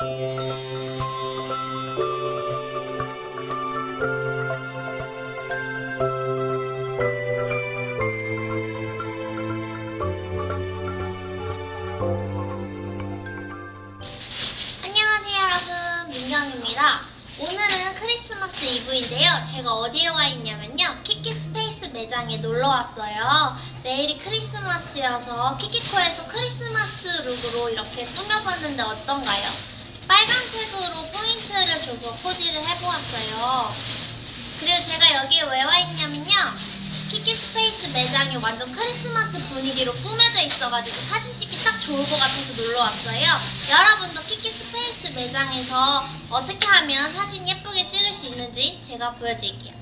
안녕하세요 여러분. 민경입니다. 오늘은 크리스마스 이브인데요. 제가 어디에 와 있냐면요. 키키 스페이스 매장에 놀러 왔어요. 내일이 크리스마스여서 키키코에서 크리스마스 룩으로 이렇게 꾸며봤는데 어떤가요? 빨간색으로 포인트를 줘서 포즈를 해보았어요 그리고 제가 여기에 왜 와 있냐면요 키키 스페이스 매장이 완전 크리스마스 분위기로 꾸며져 있어가지고 사진 찍기 딱 좋을 것 같아서 놀러 왔어요. 여러분도 키키 스페이스 매장에서 어떻게 하면 사진 예쁘게 찍을 수 있는지 제가 보여드릴게요.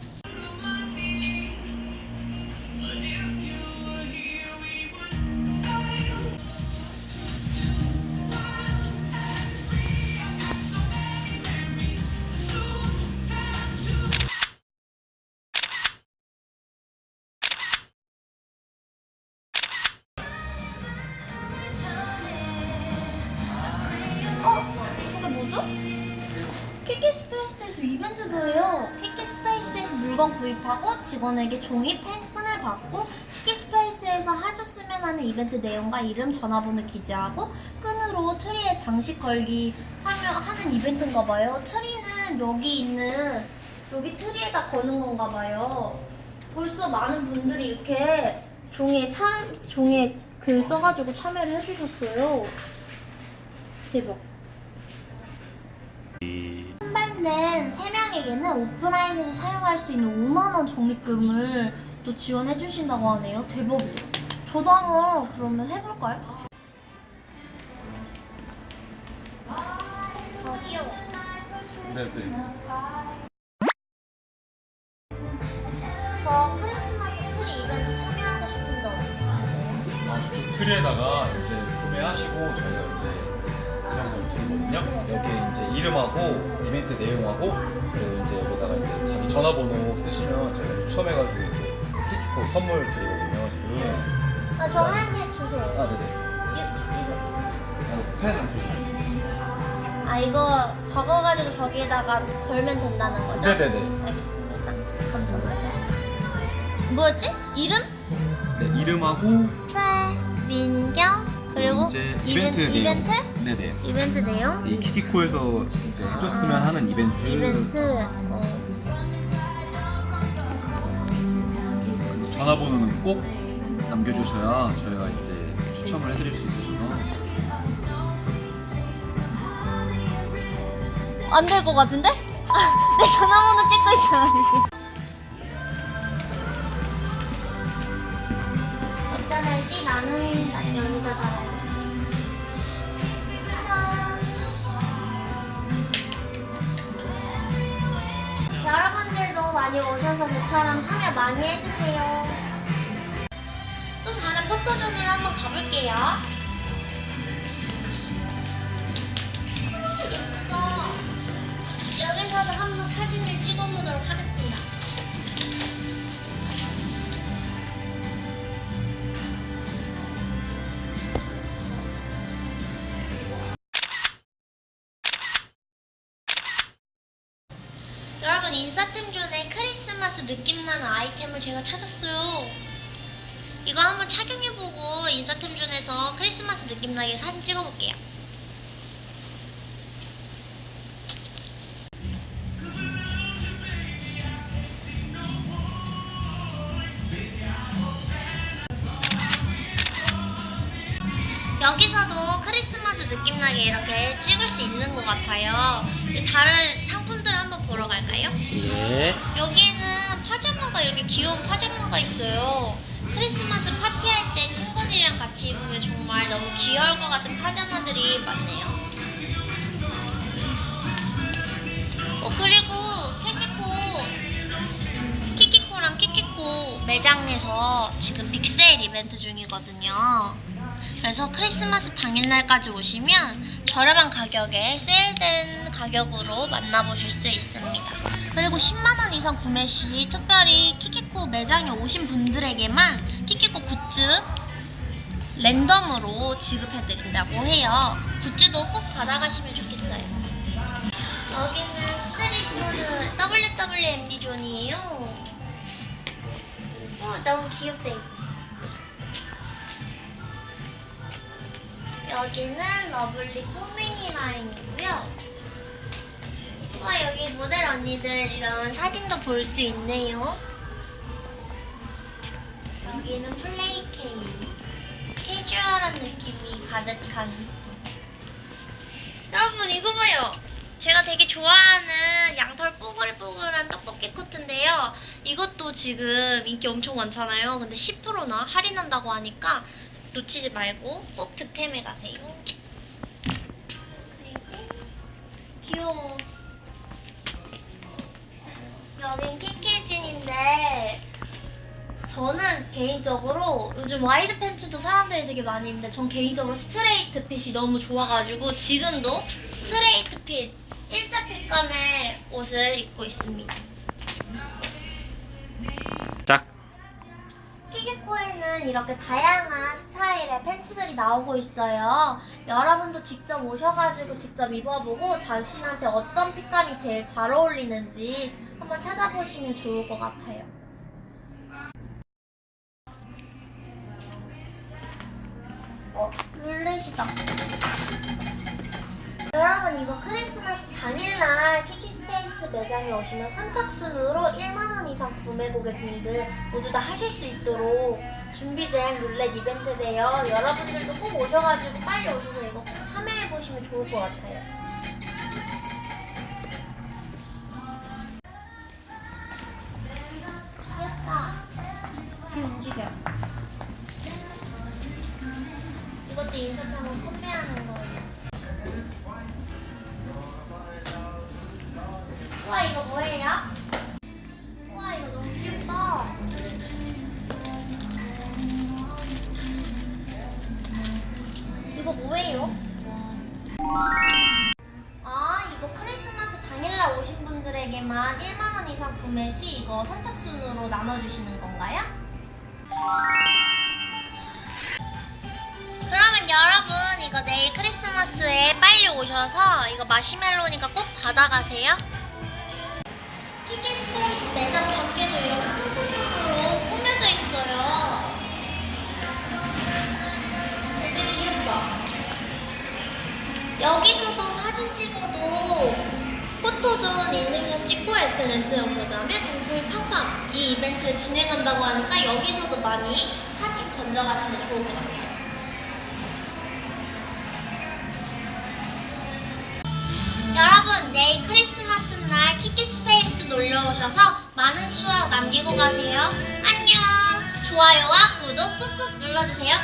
키키 스페이스에서 이벤트도 해요. 키키 스페이스에서 물건 구입하고 직원에게 종이 펜 끈을 받고 키키 스페이스에서 하셨으면 하는 이벤트 내용과 이름, 전화번호 기재하고 끈으로 트리에 장식 걸기 하며 하는 이벤트인가 봐요. 트리는 여기 있는 여기 트리에다 거는 건가 봐요. 벌써 많은 분들이 이렇게 종이에 참 종이에 글 써가지고 참여를 해주셨어요. 대박. 선발된 3명에게는 오프라인에서 사용할 수 있는 5만원 적립금을 또 지원해 주신다고 하네요. 대박이에요. 저도 한번 그러면 해볼까요? 아, 귀여워. 네 네. 저 크리스마스 트리 이벤트 참여하고 싶은데? 아, 저쪽 트리에다가 이제 구매하시고 저희가 드리거든요. 여기에 이제 이름하고 이벤트 내용하고 그리고 이제 여기다가 이제 자기 전화번호 쓰시면 저희가 추첨해가지고 이제 스티커 선물 드리거든요. 지금. 아, 저 하얀 주세요. 아, 네네. 이, 이거. 아, 펜 주세요. 아, 이거 적어가지고 저기에다가 걸면 된다는 거죠? 네네네. 알겠습니다. 감사합니다. 뭐였지? 이름? 네, 이름하고 최민경 그리고 이제 이벤- 이벤트 내용. 이벤트? 네네. 이벤트 내용? 이 키키코에서 이제 해줬으면 하는 이벤트. 이벤트 어, 전화번호는 꼭 남겨주셔야 저희가 이제 추첨을 해드릴 수 있으셔서. 안 될 것 같은데? 아, 내 전화번호 찍고 있잖아. 어디다 달지? 나는 난 여기다 많이 오셔서 저처럼 참여 많이 해주세요. 또 다른 포토존으로 한번 가볼게요. 아, 예쁘다. 여기서도 한번 사진을 찍어보도록 하겠습니다. 여러분 인싸템 아이템을 제가 찾았어요. 이거 한번 착용해보고 인싸템존에서 크리스마스 느낌 나게 사진 찍어볼게요. 여기서도 크리스마스 느낌 나게 이렇게 찍을 수 있는 것 같아요. 다른 들 갈까요? 예. 여기에는 파자마가 이렇게 귀여운 파자마가 있어요. 크리스마스 파티할 때 친구들이랑 같이 입으면 정말 너무 귀여울 것 같은 파자마들이 많네요. 어, 그리고 키키코, 키키코랑 키키코 매장에서 지금 빅세일 이벤트 중이거든요. 그래서 크리스마스 당일날까지 오시면 저렴한 가격에 세일된 가격으로 만나보실 수 있습니다. 그리고 10만원 이상 구매 시 특별히 키키코 매장에 오신 분들에게만 키키코 굿즈 랜덤으로 지급해드린다고 해요. 굿즈도 꼭 받아가시면 좋겠어요. 여기는 스트리트 WWMD 존이에요. 어, 너무 귀엽다. 여기는 러블리 꼬맹이 라인이고요. 와 여기 모델 언니들 이런 사진도 볼 수 있네요. 여기는 플레이 케이크. 캐주얼한 느낌이 가득한. 여러분 이거 봐요. 제가 되게 좋아하는 양털 뽀글뽀글한 떡볶이 코트인데요. 이것도 지금 인기 엄청 많잖아요. 근데 10%나 할인한다고 하니까 놓치지 말고 꼭 득템해 가세요. 그리고 귀여워. 여긴 키키진인데 저는 개인적으로 요즘 와이드 팬츠도 사람들이 되게 많이 입는데 전 개인적으로 스트레이트 핏이 너무 좋아가지고 지금도 스트레이트 핏 일자 핏감의 옷을 입고 있습니다. 키키코에는 이렇게 다양한 스타일의 팬츠들이 나오고 있어요. 여러분도 직접 오셔가지고 직접 입어보고 자신한테 어떤 핏감이 제일 잘 어울리는지 한번 찾아보시면 좋을 것 같아요. 어, 룰렛이다. 여러분 이거 크리스마스 당일날 키키스페이스 매장에 오시면 선착순으로 1만원 이상 구매 고객님들 모두 다 하실 수 있도록 준비된 룰렛 이벤트인데요. 여러분들도 꼭 오셔가지고 빨리 오셔서 이거 꼭 참여해보시면 좋을 것 같아요. 귀엽다. 귀 움직여. 이것도 인사하면 판매하는 거예요. 우와 이거 뭐예요? 이거 뭐예요? 아 이거 크리스마스 당일날 오신 분들에게만 1만 원 이상 구매 시 이거 선착순으로 나눠주시는 건가요? 그러면 여러분 이거 내일 크리스마스에 빨리 오셔서 이거 마시멜로니까 꼭 받아가세요. 키키 스페이스 매장 밖에도 이렇게 여기서도 사진 찍어도 포토존 인증샷 찍고 SNS 업로드하면 경품이 팡팡 이 이벤트를 진행한다고 하니까 여기서도 많이 사진 건져가시면 좋을 것 같아요. 여러분 내일 크리스마스 날 키키 스페이스 놀러 오셔서 많은 추억 남기고 가세요. 안녕. 좋아요와 구독 꾹꾹 눌러주세요.